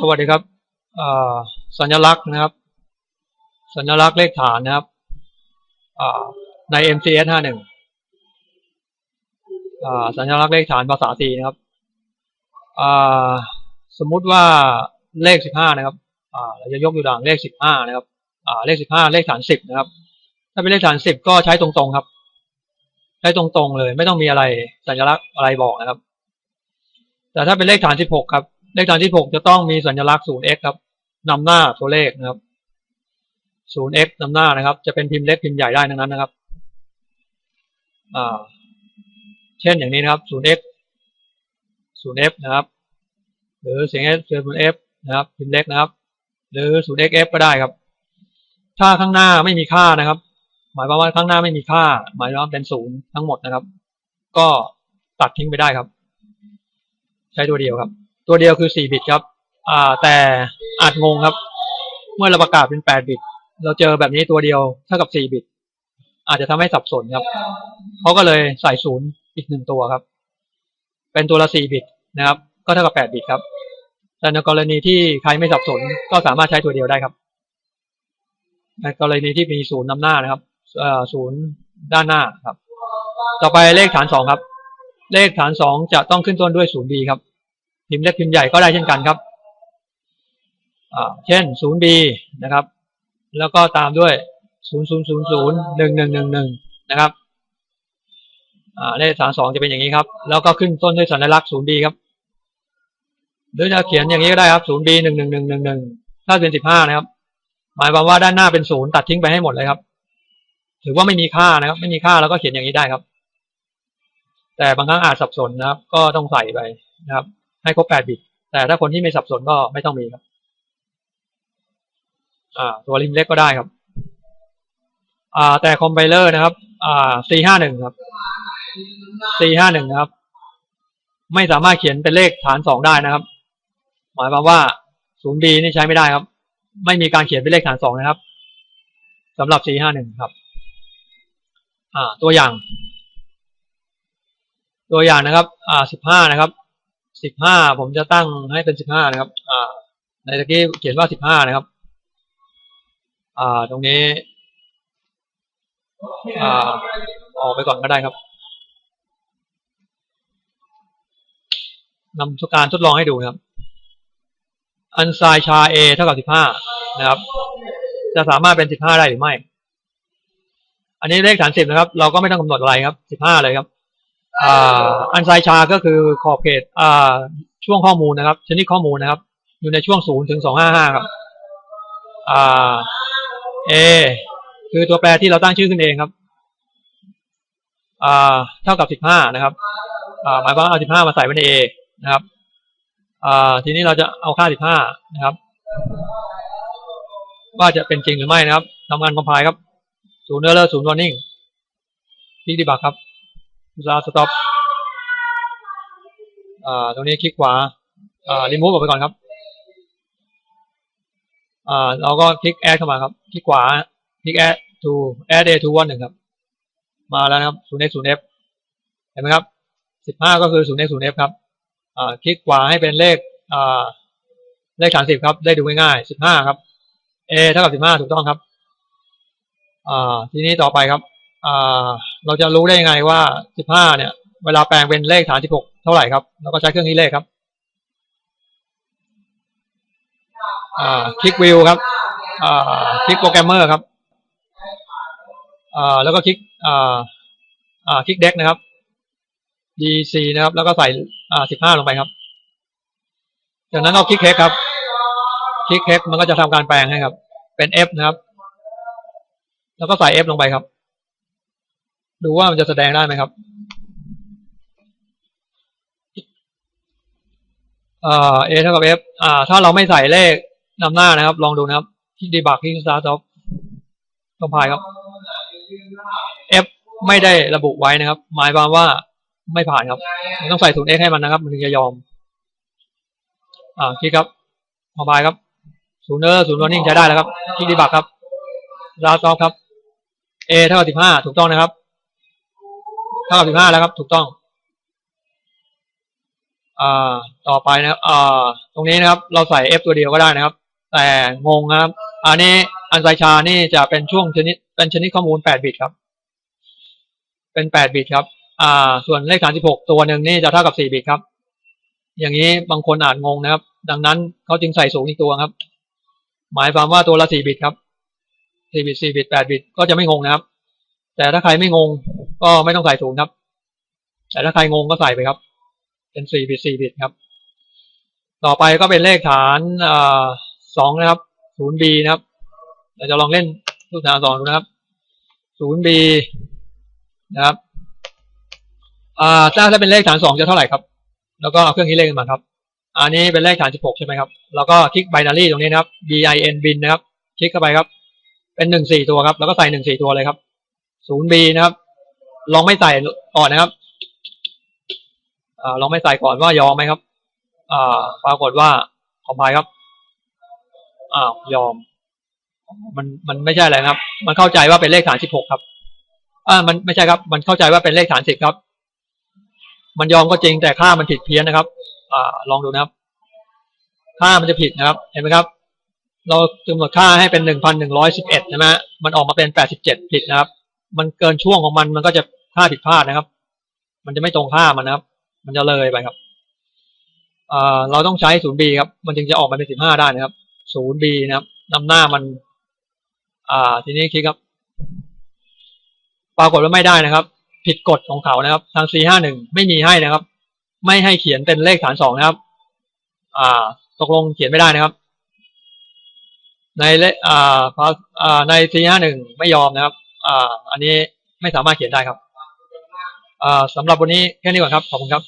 สวัสดีครับสัญลักษณ์นะครับ สัญลักษณ์เลขฐานนะครับใน MCS 51อ่าสัญลักษณ์เลขฐานภาษา C นะครับสมมุติว่าเลข 15 นะครับเราจะยกอยู่ด่างเลข 15 นะครับอ่าเลข 15 เลขฐาน 10 นะครับ ถ้าเป็นเลขฐาน 10 ก็ใช้ตรงๆครับ ใช้ตรงๆเลย ไม่ต้องมีอะไรสัญลักษณ์อะไรบอกนะครับ แต่ถ้าเป็นเลขฐาน 16 ครับ เลขฐานที่6จะต้องมีสัญลักษณ์ 0x ครับนำหน้าตัวเลขนะครับ 0x นำหน้านะครับ จะเป็นพิมพ์เล็กพิมพ์ใหญ่ได้ทั้งนั้นนะครับ อ่า เช่นอย่างนี้นะครับ 0x 0f นะครับ หรือเสียง s 0f นะครับ พิมพ์เล็กนะครับ หรือ 0xf ก็ได้ครับ ถ้าข้างหน้าไม่มีค่านะครับ หมายความว่าข้างหน้าไม่มีค่า หมายความเป็นศูนย์ทั้งหมดนะครับ ก็ตัดทิ้งไปได้ครับ ใช้ตัวเดียวครับ ตัวเดียวคือ 4 บิตครับ อ่า แต่อาจงงครับ เมื่อเราประกาศเป็น 8 บิต เราเจอแบบนี้ตัวเดียวเท่ากับ 4 บิต อาจจะทำให้สับสนครับ เขาก็เลยใส่ศูนย์อีกหนึ่งตัวครับ เป็นตัวละ 4 บิตนะครับ ก็เท่ากับ 8 บิตครับ แต่ในกรณีที่ใครไม่สับสนก็สามารถใช้ตัวเดียวได้ครับ ในกรณีที่มีศูนย์นำหน้านะครับศูนย์ด้านหน้าครับ ต่อไปเลขฐานสองครับ เลขฐานสองจะต้องขึ้นต้นด้วยศูนย์ b ครับ พิมพ์เล็กพิมพ์ใหญ่ก็ได้เช่นกันครับเช่นศูนย์ b นะครับ แล้วก็ตามด้วยศูนย์ศูนย์ศูนย์ศูนย์หนึ่งหนึ่งหนึ่งหนึ่งนะครับอ่าเลขฐานสองจะเป็นอย่างนี้ครับ แล้วก็ขึ้นต้นด้วยสัญลักษณ์ศูนย์ b ครับ หรือจะเขียนอย่างนี้ก็ได้ครับศูนย์ b หนึ่งหนึ่งหนึ่งหนึ่งหนึ่งถ้าเป็นสิบห้านะครับ หมายความว่าด้านหน้าเป็นศูนย์ตัดทิ้งไปให้หมดเลยครับ ถือว่าไม่มีค่านะครับ ไม่มีค่าแล้วก็เขียนอย่างนี้ได้ครับ แต่บางครั้งอาจสับสนนะครับ ก็ต้องใส่ไปนะครับ ให้ครบแปดบิต แต่ถ้าคนที่ไม่สับสนก็ไม่ต้องมีครับ อ่า ตัวริมเล็กก็ได้ครับ อ่า แต่คอมไพเลอร์นะครับ อ่า C ห้าหนึ่งครับ C ห้าหนึ่งนะครับ ไม่สามารถเขียนเป็นเลขฐานสองได้นะครับ หมายความว่าศูนย์ B นี่ใช้ไม่ได้ครับ ไม่มีการเขียนเป็นเลขฐานสองนะครับสำหรับ C ห้าหนึ่งครับ อ่า ตัวอย่าง ตัวอย่างนะครับ อ่าสิบห้านะครับ สิบห้าผมจะตั้งให้เป็นสิบห้านะครับ อ่า ในตะกี้เขียนว่าสิบห้านะครับ อ่า ตรงนี้ อ่า ออกไปก่อนก็ได้ครับนำทุกการทดลองให้ดูนะครับ อันไซชา A เท่ากับสิบห้านะครับ จะสามารถเป็นสิบห้าได้หรือไม่ อันนี้เลขฐานสิบนะครับ เราก็ไม่ต้องกำหนดอะไรครับสิบห้าเลยครับ อันไซชาก็คือขอบเขตช่วงข้อมูลนะครับ ชนิดข้อมูลนะครับ อยู่ในช่วงศูนย์ถึงสองห้าห้าครับเอคือตัวแปรที่เราตั้งชื่อขึ้นเองครับเท่ากับสิบห้านะครับหมายความว่าเอาสิบห้ามาใส่ไว้ใน A นะครับทีนี้เราจะเอาค่าสิบห้านะครับ ว่าจะเป็นจริงหรือไม่นะครับทำงานคอมไพล์ครับศูนย์เนอร์เลอร์ศูนย์วอร์นิ่งคลิกดีบักครับ ซาสต็อปอ่าตรงนี้คลิกขวาอ่ารีมูฟออกไปก่อนครับอ่าเราก็คลิกแอดเข้ามาครับคลิกขวาคลิกแอด to add a to one หนึ่งครับ มาแล้วนะครับ 0x 0f เห็นไหมครับ15ก็คือ 0x 0f ครับอ่าคลิกขวาให้เป็นเลขอ่าเลขฐานสิบครับ ได้ดูง่ายๆ15ครับ a เท่ากับ15ถูกต้องครับอ่าทีนี้ต่อไปครับ เราจะรู้ได้ยังไงว่า15เนี่ย เวลาแปลงเป็นเลขฐาน16เท่าไหร่ครับเราก็ใช้เครื่องคิดเลขครับอ่าคลิกวิวครับอ่าคลิกโปรแกรมเมอร์ครับอ่าแล้วก็คลิกอ่าอ่าคลิกเด็กนะครับ DC นะครับ แล้วก็ใส่อ่า15ลงไปครับ จากนั้นเราคลิกเฮกครับคลิกเฮกมันก็จะทำการแปลงให้ครับ เป็น F นะครับ แล้วก็ใส่ F ลงไปครับ ดูว่ามันจะแสดงได้ไหมครับเอ่า A เท่ากับ F อ่า ถ้าเราไม่ใส่เลขนำหน้านะครับ ลองดูนะครับคลิกดีบักคลิกสตาร์ทออฟคอมไพล์ครับ F ไม่ได้ระบุไว้นะครับ หมายความว่าไม่ผ่านครับมันต้องใส่ศูนย์ x ให้มันนะครับ มันถึงจะยอม อ่าคลิกครับคอมไพล์ครับศูนย์เนอร์ศูนย์วอร์นิ่งใช้ได้แล้วครับคลิกดีบักครับลาซอฟครับ A เท่ากับสิบห้าถูกต้องนะครับ เท่ากับสิบห้าแล้วครับถูกต้องอ่าต่อไปนะครับอ่าตรงนี้นะครับ เราใส่ F ตัวเดียวก็ได้นะครับ แต่งงครับ อันนี้อันไซชานี่จะเป็นช่วงชนิดเป็นชนิดข้อมูล8บิตครับ เป็น8บิตครับ อ่า ส่วนเลขฐาน16ตัวหนึ่งนี่จะเท่ากับ4บิตครับ อย่างนี้บางคนอาจงงนะครับ ดังนั้นเขาจึงใส่สูงอีกตัวครับ หมายความว่าตัวละ4บิตครับ4บิต4บิต8บิตก็จะไม่งงนะครับ แต่ถ้าใครไม่งง ก็ไม่ต้องใส่สูงครับ แต่ถ้าใครงงก็ใส่ไปครับ เป็น4บิต4บิตครับ ต่อไปก็เป็นเลขฐานสองนะครับ 0b นะครับเราจะลองเล่นลูกฐานสองดูนะครับ 0b นะครับถ้าถ้าเป็นเลขฐานสองจะเท่าไหร่ครับ แล้วก็เอาเครื่องคิดเลขขึ้นมาครับ อันนี้เป็นเลขฐาน16ใช่ไหมครับ แล้วก็คลิก binary ตรงนี้นะครับ bin bin นะครับ คลิกเข้าไปครับ เป็นหนึ่งสี่ตัวครับ แล้วก็ใส่หนึ่งสี่ตัวเลยครับ 0b นะครับ ลองไม่ใส่ก่อนนะครับอ่าลองไม่ใส่ก่อนว่ายอมไหมครับ อ่าปรากฏว่าขอพายครับ อ้าวยอม มันมันไม่ใช่อะไรครับ มันเข้าใจว่าเป็นเลขฐาน16ครับ อ่า มันไม่ใช่ครับ มันเข้าใจว่าเป็นเลขฐาน10ครับ มันยอมก็จริงแต่ค่ามันผิดเพี้ยนนะครับ อ่า ลองดูนะครับ ค่ามันจะผิดนะครับ เห็นไหมครับ เรากำหนดค่าให้เป็นหนึ่งพันหนึ่งร้อยสิบเอ็ดใช่ไหมมันออกมาเป็นแปดสิบเจ็ดผิดนะครับ มันเกินช่วงของมันมันก็จะค่าผิดพลาดนะครับ มันจะไม่ตรงค่ามันนะครับ มันจะเลยไปครับอ่าเราต้องใช้ศูนย์บีครับ มันจึงจะออกมาเป็นสิบห้าได้นะครับศูนย์บีนะครับนำหน้ามัน อ่า ทีนี้คลิกครับ ปรากฏว่าไม่ได้นะครับ ผิดกฎของเขานะครับ ทาง C51 ไม่มีให้นะครับ ไม่ให้เขียนเป็นเลขฐานสองนะครับ อ่า ตกลงเขียนไม่ได้นะครับ ในเลอ่าอ่าใน C51 ไม่ยอมนะครับ อ่า อันนี้ไม่สามารถเขียนได้ครับ อ่าสำหรับวันนี้แค่นี้ก่อนครับ ขอบคุณครับ